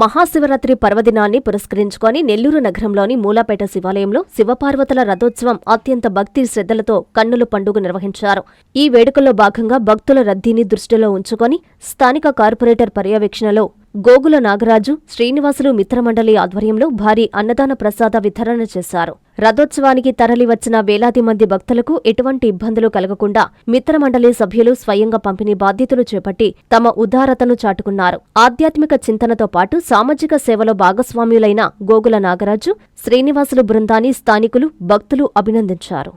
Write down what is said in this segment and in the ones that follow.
మహాశివరాత్రి పర్వదినాన్ని పురస్కరించుకొని నెల్లూరు నగరంలోని మూలాపేట శివాలయంలో శివపార్వతుల రథోత్సవం అత్యంత భక్తి శ్రద్ధలతో కన్నుల పండుగ నిర్వహించారు. ఈ వేడుకల్లో భాగంగా భక్తుల రద్దీని దృష్టిలో ఉంచుకొని స్థానిక కార్పొరేటర్ పర్యవేక్షణలో గోగుల నాగరాజు శ్రీనివాసులు మిత్రమండలి ఆధ్వర్యంలో భారీ అన్నదాన ప్రసాద వితరణ చేశారు. రథోత్సవానికి తరలివచ్చిన వేలాది మంది భక్తులకు ఎటువంటి ఇబ్బందులు కలగకుండా మిత్రమండలి సభ్యులు స్వయంగా పంపిణీ బాధ్యతలు చేపట్టి తమ ఉదారతను చాటుకున్నారు. ఆధ్యాత్మిక చింతనతో పాటు సామాజిక సేవలో భాగస్వామ్యులైన గోగుల నాగరాజు శ్రీనివాసులు బృందాన్ని స్థానికులు భక్తులు అభినందించారు.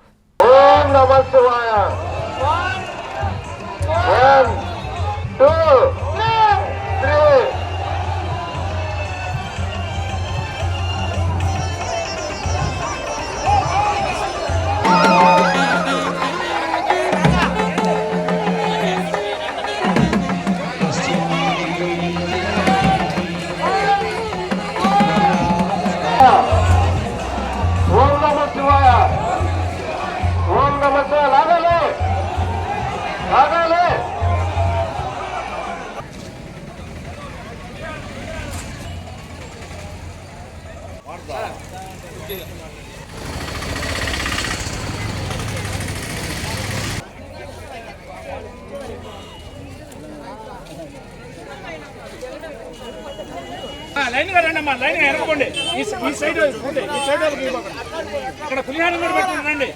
లైన్గా రండి అమ్మా లైన్గా ఎరగకండి ఈ ఈ సైడ్ పోండి, ఈ సైడ్ వాళ్ళకి ఇవ్వకండి. ఇక్కడ పులిహారం కూడా పెట్టుకుని రండి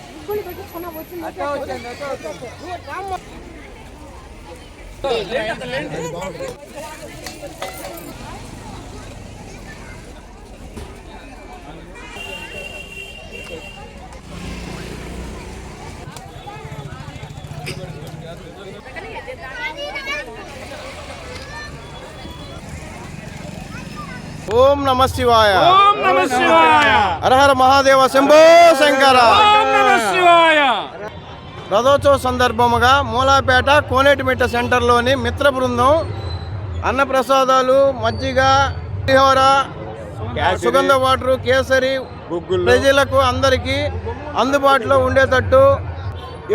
ఓం నమ శివాయ. ఓం నమ శివాయ. హరహర మహాదేవ శంభో శంకర. ఓం నమ శివాయ. రథోత్సవ సందర్భముగా మూలాపేట కోనేటిమిట్ట సెంటర్లోని మిత్ర బృందం అన్నప్రసాదాలు మజ్జిగ పులిహోర సుగంధ వాటర్ కేసరి ప్రజలకు అందరికీ అందుబాటులో ఉండేటట్టు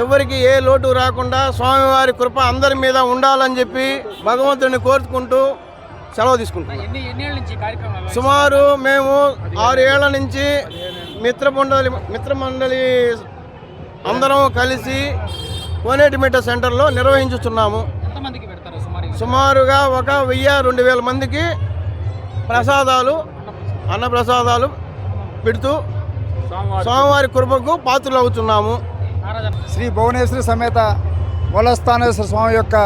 ఎవరికి ఏ లోటు రాకుండా స్వామివారి కృప అందరి మీద ఉండాలని చెప్పి భగవంతుని కోరుకుంటూ సెలవు తీసుకుంటున్నాం. ఎన్ని ఎన్నేళ్ళ నుంచి ఈ కార్యక్రమం సుమారు మేము ఆరు ఏళ్ళ నుంచి మిత్రమండలి మిత్రమండలి అందరం కలిసి కోనేటిమిట్ట సెంటర్లో నిర్వహించుతున్నాము. సుమారుగా? ఒక వెయ్యి రెండు వేల మందికి ప్రసాదాలు అన్న ప్రసాదాలు పెడుతూ స్వామివారి కృపకు పాత్రలు అవుతున్నాము శ్రీ భువనేశ్వరి సమేత మూలస్థానేశ్వర స్వామి యొక్క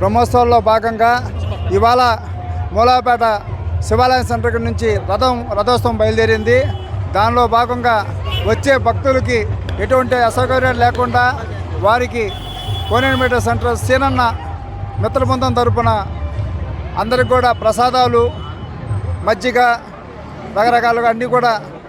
బ్రహ్మోత్సవాల్లో భాగంగా ఇవాళ మూలాపేట శివాలయం సెంటర్ నుంచి రథం రథోత్సవం బయలుదేరింది. దానిలో భాగంగా వచ్చే భక్తులకి ఎటువంటి అసౌకర్యాలు లేకుండా వారికి కోనేరుమీటర్ సెంటర్ సీనన్న మిత్రబృందం తరపున అందరికి కూడా ప్రసాదాలు మజ్జిగ రకరకాలుగా అన్నీ కూడా